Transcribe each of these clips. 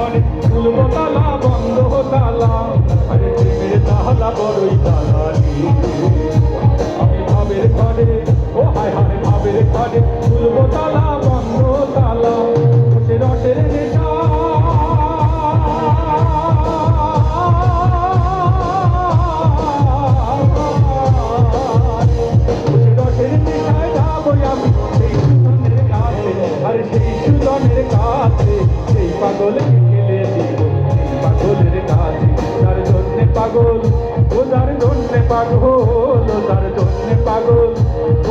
ঘরে খুলবো তালা, বন্ধ তালা। আরে প্রেমের তালা বড়ই তালা। আমি ভাবের ঘরে, ও হায় হায়, ভাবের ঘরে। খুলবো তালা, বন্ধ তালা। সে রটের নেশা। আরে পাগলের কাছে। তার জন্যে পাগল, ও তার জন্যে পাগল, ও তার জন্যে পাগল,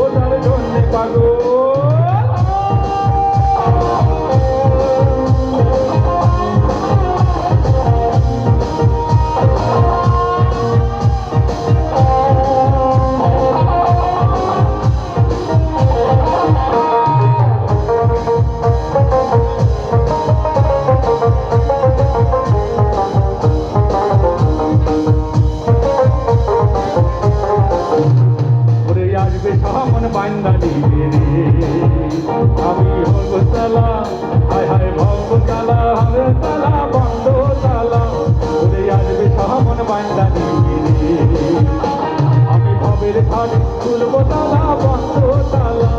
ও তার জন্যে পাগল। আসবে সামন বান্দা নিবে রে আমি হব তালা হায় হায় ভব তালা হবে তালা বন্ধ তালা ওরে আসবে সামন বান্দা নিবে রে আমি ভবের ঘাট খুলব তালা বন্ধ তালা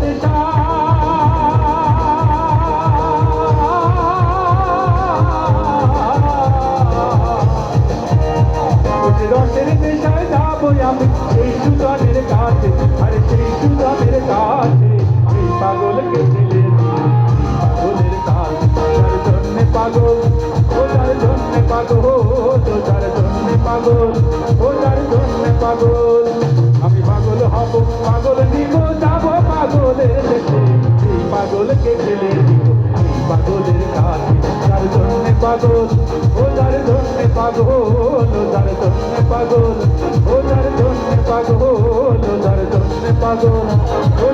নেশা ওই রসের নেশায় যাব আমি? সেই সুদানের কাছে। আরে সেই সুদানের কাছে। এই পাগলকে ছেলে পাগলের কাছে তার জন্যে পাগল, ও তার জন্যে পাগল, ও তার জন্যে পাগল, ও তার জন্যে পাগল। আমি পাগল হব, পাগল নিব, যাব পাগলের দেশে। এই পাগলকে ছেলে দিব। পাগলের কাছে তার জন্যে পাগল, ও তার জন্যে পাগল, ও তার জন্যে পাগল। পাগল।